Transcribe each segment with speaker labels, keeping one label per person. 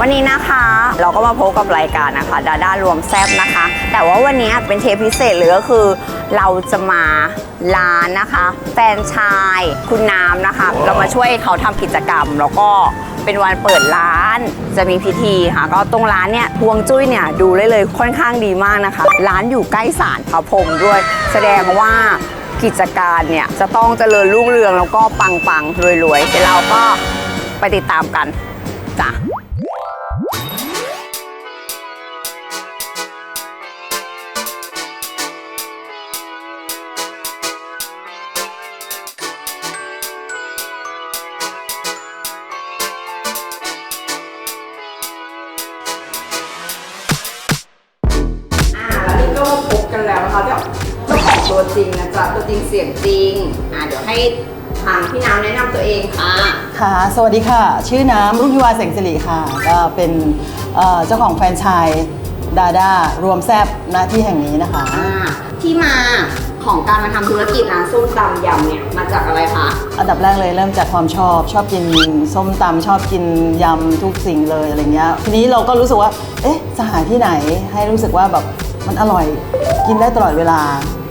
Speaker 1: วันนี้นะคะเราก็มาพบกับรายการนะคะดาด้ารวมแซบนะคะ แต่ว่าวันนี้เป็นเทปพิเศษเลยก็คือ เราจะมาร้านนะคะ แฟนชายคุณน้ำนะคะ เรามาช่วยเขาทำกิจกรรม แล้วก็เป็นวันเปิดร้านจะมีพิธีค่ะ ก็ตรงร้านเนี่ยฮวงจุ้ยเนี่ยดูได้เลยค่อนข้างดีมากนะคะ ร้านอยู่ใกล้ศาลพระพรหมด้วย แสดงว่ากิจการเนี่ยจะต้องเจริญรุ่งเรืองแล้วก็ปังๆรวยๆเดี๋ยวเราก็ไปติดตามกันจ้ะ จ้าของตัวจริงนะจ๊ะตัวจริงเสียงจริงอ่าเดี๋ยวให้ทางพี่น้ำแนะนำตัวเองค่ะ
Speaker 2: ค่ะ สวัสดีค่ะ ชื่อน้ำรุ่งพิวาเสงสิริค่ะ ก็เป็นเอ่อเจ้าของแฟรนไชส์ดาด้ารวมแซบณที่แห่งนี้นะคะ
Speaker 1: อ่าที่มาของการมาทำธุรกิจร้านส้มตำยำเนี่ยมาจากอะไรคะ
Speaker 2: อันดับแรกเลยเริ่มจากความชอบชอบกินส้มตำชอบกินยำทุกสิ่งเลยอะไรเงี้ยทีนี้เราก็รู้สึกว่า เอ๊ะจะหาที่ไหนให้รู้สึกว่าแบบมันอร่อยกินได้ตลอดเวลา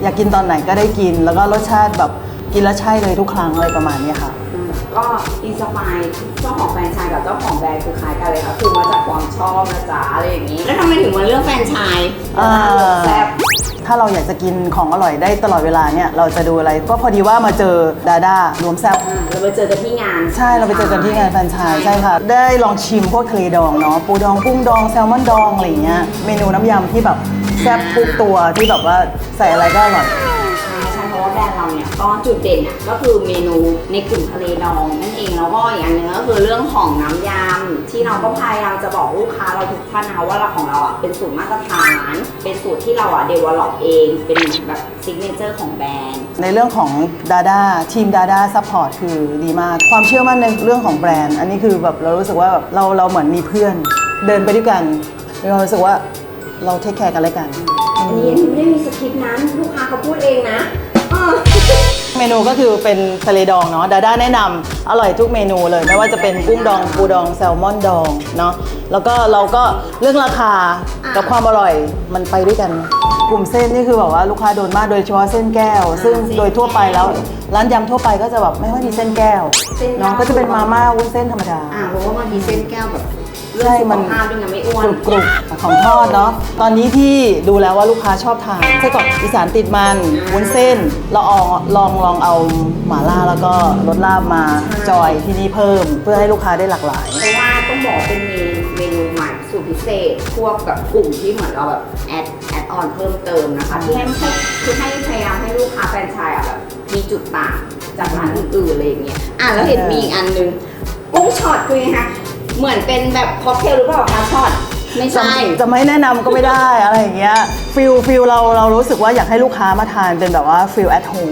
Speaker 2: อยากกินตอนไหนก็ได้กิน แล้วก็รสชาติแบบกินแล้วใช่เลยทุกครั้งอะไรประมาณเนี้ยค่ะ
Speaker 1: อืมก็อินสปายเจ้าของแฟรนไชส์กับเจ้าของแบรนด์คือคล้ายกันเลยค่ะคือมาจากความชอบนะจ๊ะอะไรอย่างนี้ แล้วทำไมถึงมาเลือกแฟรนไชส์
Speaker 2: อ่า
Speaker 1: แซ่บ
Speaker 2: ถ้าเราอยากจะกินของอร่อยได้ตลอดเวลาเนี่ย เราจะดูอะไรก็พอดีว่ามาเจอดาด้ารวมแซ่บ
Speaker 1: อ่าเราไปเจอกันที่งาน
Speaker 2: ใช่เราไปเจอกันที่งานแฟรนไชส์ใช่ค่ะ ได้ลองชิมพวกทะเลดองเนาะปูดองกุ้งดองแซลมอนดองอะไรอย่างเงี้ยเมนูน้ำยำที่แบบ แซ่บทุกตัวที่แบบว่าใส่อะไรก็อร่อย
Speaker 1: ใช่เพราะว่าแบรนด์เราเนี่ยก็จุดเด่นอะก็คือเมนูในกลุ่มทะเลดองนั่นเองแล้วก็อีกอย่างหนึ่งก็คือเรื่องของน้ำยำที่เราก็พยายามจะบอกลูกค้าเราทุกท่านนะคะว่าเราของเราอะเป็นสูตรมาตรฐาน เป็นสูตรที่เราอะเดเวลลอปเองเป็นเหมือนแบบซิกเนเจอร์ของแบรนด์
Speaker 2: ในเรื่องของดาด้าทีมดาด้าซัพพอร์ตคือดีมาก ความเชื่อมั่นในเรื่องของแบรนด์ อันนี้คือแบบเรารู้สึกว่าแบบเราเราเหมือนมีเพื่อน เดินไปด้วยกันเรารู้สึกว่า เราเทคแคร์กันและกัน
Speaker 1: อันนี้อันนี้ไม่ได้มีสคริปต์นะลูกค้าเขาพูดเองนะเออ
Speaker 2: เมนูก็คือเป็นทะเลดองเนาะดาด้าแนะนำอร่อยทุกเมนูเลย ไม่ว่าจะเป็นกุ้งดองปูดองแซลมอนดองเนาะแล้วก็เราก็เรื่องราคากับความอร่อยมันไปด้วยกัน กลุ่มเส้นนี่คือแบบว่าลูกค้าโดนมากโดยเฉพาะเส้นแก้ว ซึ่งโดยทั่วไปแล้วร้านยำทั่วไปก็จะแบบไม่ค่อยมีเส้นแก้ว
Speaker 1: เส้นแก้ว
Speaker 2: เนาะก็จะเป็นมาม่าวุ้นเส้นธรรมดา
Speaker 1: อ่าเพราะว่าบางทีเส้นแก้วแบบ เรื่อง
Speaker 2: ใช่
Speaker 1: สุ
Speaker 2: มั
Speaker 1: ข
Speaker 2: น
Speaker 1: ภาพด้วยนะไม่อ้ว
Speaker 2: ก
Speaker 1: น
Speaker 2: รุบกรุบของทอดเนาะตอนนี้ที่ดูแล้วว่าลูกค้าชอบทานไส้กรอกอีสานติดมันวุ้นเส้นเราเอาลองลองเอาหม่าล่าแล้วก็รสลาบมาจอยที่นี่เพิ่ม เพื่อให้ลูกค้าได้หลากหลาย
Speaker 1: เพราะว่าต้องบอกเป็นเมนูเมนูใหม่สูตรพิเศษพวกแบบกลุ่มที่เหมือนเราแบบแอดแอดออนเพิ่มเติมนะคะที่ให้ให้คือให้พยายามให้ลูกค้าแฟรนไชส์อะแบบมีจุดต่างจากร้านอื่นๆอะไรอย่างเงี้ยอะแล้วเห็นมีอีกอันนึงกุ้งช็อตคือไงคะ เหมือนเป็นแบบค็อกเทลหรือเปล่าคะช็อตไม่
Speaker 2: จะ
Speaker 1: ใช่
Speaker 2: จะไม่แนะนำก็ไม่ได้ อะไรอย่างเงี้ยฟิลฟิลเราเรารู้สึกว่าอยากให้ลูกค้ามาทานเป็นแบบว่าฟิลแอทโฮม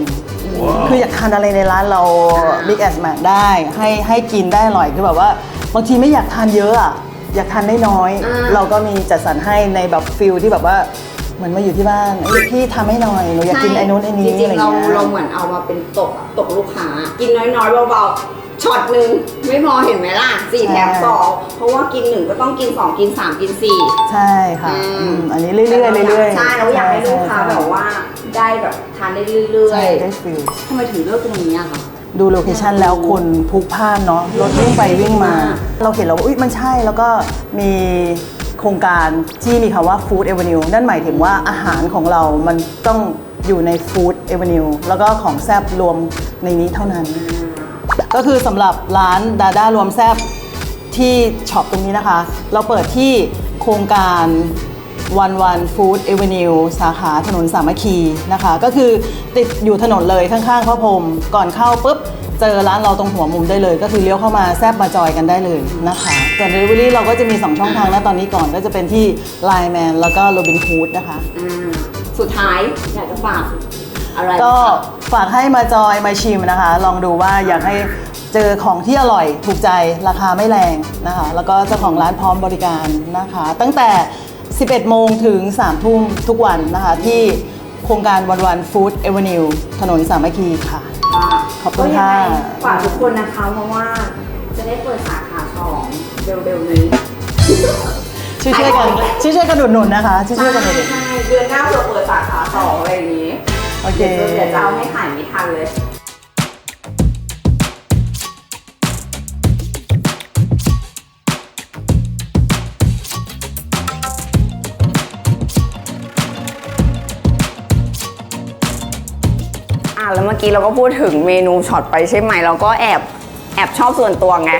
Speaker 2: คืออยากทานอะไรในร้านเรา Big as m a c ได้ ให้ให้กินได้อร่อยคือแบบว่าบางทีไม่อยากทานเยอะอะอยากทานได้น้อย
Speaker 1: อ่า
Speaker 2: เราก็มีจัดสรรให้ในแบบฟิลที่แบบว่า เหมือนมาอยู่ที่บ้านเอ้ยพี่ทำให้หน่อยหนูอยากกินไอ้นู้นไอ้นี้
Speaker 1: จริ
Speaker 2: อะ
Speaker 1: ง
Speaker 2: ไร
Speaker 1: ๆ
Speaker 2: เงี้
Speaker 1: เรา
Speaker 2: ย
Speaker 1: เราเหมือนเอามาเป็นตกอะตกลูกค้า กินน้อยๆเบาๆช็อตหนึ่งไม่พอเห็นไหมล่ะสี่แถมสองเพราะว่ากินหนึ่งก็ต้องกินสองกินสามกินสี่
Speaker 2: ใช่ค่ะ
Speaker 1: อืม
Speaker 2: อืมอันนี้เรื่อยๆเรื่อยๆ
Speaker 1: ใช่เราอยากให้ลูกค้า
Speaker 2: ใช่
Speaker 1: แบบว่าได้แบบทานได้เรื่อ
Speaker 2: ใช่
Speaker 1: ย
Speaker 2: ได้ฟิล
Speaker 1: ๆทำไมถึงเลือกตรงนี้อะคะ
Speaker 2: ดูโลเคชันแล้วคนพลุกพล่านเนาะรถวิ่งไปวิ่งมา
Speaker 1: อ่า
Speaker 2: เราเห็นแล้วว่าอุ๊ยมันใช่แล้วก็มี โครงการที่มีคำว่า Food Avenue นั่นหมายถึงว่าอาหารของเรามันต้องอยู่ใน Food Avenue แล้วก็ของแซบรวมในนี้เท่านั้น ก็คือสำหรับร้านดาด้ารวมแซบที่ช็อปตรงนี้นะคะ เราเปิดที่โครงการวันวันฟู้ดเอเวนิวสาขาถนนสามัคคีนะคะ ก็คือติดอยู่ถนนเลยข้างๆพระพรมก่อนเข้าปุ๊บ เจอร้านเราตรงหัวมุมได้เลย ก็คือเลี้ยวเข้ามาแซบมาจอยกันได้เลยนะคะส่วน Delivery เราก็จะมี 2 ช่องทางนะตอนนี้ก่อนก็จะเป็นที่ Line Man แล้วก็ Robin Hood นะคะ
Speaker 1: อ่าสุดท้ายอยากจะฝากอะไร
Speaker 2: ก็ฝากให้มาจอยมาชิมนะคะ ลองดูว่าอยากให้เจอของที่อร่อยถูกใจราคาไม่แรงนะคะ แล้วก็เจ้าของร้านพร้อมบริการนะคะ ตั้งแต่ 11 โมงถึง 3 ทุ่มทุกวันนะคะ ที่โครงการวันวันฟู้ดเอเวนิวถนนสามัคคีค่ะ
Speaker 1: ค่ะ
Speaker 2: ขอบคุณค่ะ
Speaker 1: ก็ยังไงฝากทุกคนนะคะ เพราะว่าจะได้เปิดสาขาสองเร็วๆนี้
Speaker 2: ช่วยช่วยๆกันช่วยช่วยๆกันอุดหนุนนะคะช่วยช่วยๆกันอุดหนุน
Speaker 1: ใช่เดือนหน้าเผื่อเปิดสาขาสองอะไรอย่างนี้
Speaker 2: โอเค
Speaker 1: เดี๋ยวจะเอาให้ขายไม่ทันเลย แล้วเมื่อกี้เราก็พูดถึงเมนูช็อตไปใช่ไหมเราก็แอบแอบชอบส่วนตัวไง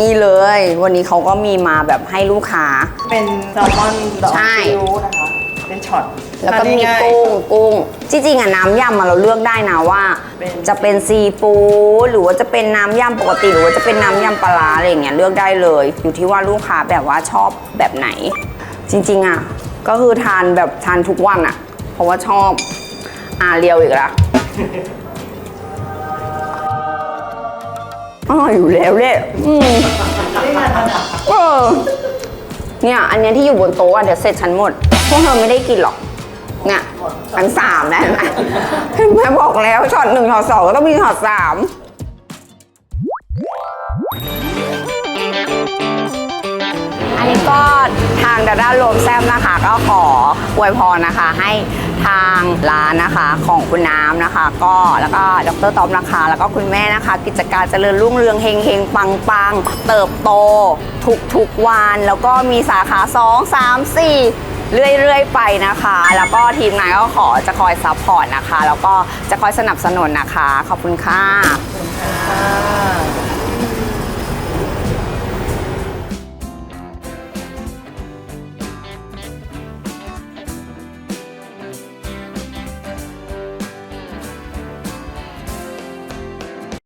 Speaker 1: นี่เลย วันนี้เขาก็มีมาแบบให้ลูกค้า
Speaker 2: เป็นแซลมอนดอก
Speaker 1: ใช่
Speaker 2: ซิวนะคะ เป็นช็อต
Speaker 1: แล้วก็มี
Speaker 2: ทานง่ายๆ
Speaker 1: กุ้งกุ้งจริงๆอะน้ำยำอะเราเลือกได้นะว่า
Speaker 2: เป็น
Speaker 1: จะเป็นซีฟู้ดหรือว่าจะเป็นน้ำยำปกติ หรือว่าจะเป็นน้ำยำปลาร้าอะไรอย่างเงี้ยเลือกได้เลย อยู่ที่ว่าลูกค้าแบบว่าชอบแบบไหน จริงๆอะก็คือทานแบบทานทุกวันอะเพราะว่าชอบอ่าเรียวอีกละ อร่อยอยู่แล้วเลยอืมเออเนี่ย อันเนี้ยที่อยู่บนโต๊ะอะเดี๋ยวเสร็จฉันหมด พวกเธอไม่ได้กินหรอก เนี่ยทั้งสามนะเห็นไหมเห็นไหมบอกแล้วช็อตหนึ่งช็อตสองก็ต้องมีช็อตสาม อันนี้ก็ทางดาด้ารวมแซมนะคะ ก็ขออวยพรนะคะให้ ทางร้านนะคะของคุณน้ำนะคะ ก็แล้วก็ดรต๊อบนะคะ แล้วก็คุณแม่นะคะ กิจการเจริญรุ่งเรืองเฮงเฮงปังปังเติบโตทุกทุกวันแล้วก็มีสาขา 2 3 4เรื่อยๆ ไปนะคะ แล้วก็ทีมงานก็ขอจะคอยซัพพอร์ตนะคะ แล้วก็จะคอยสนับสนุนนะคะ ขอบคุณค่ะ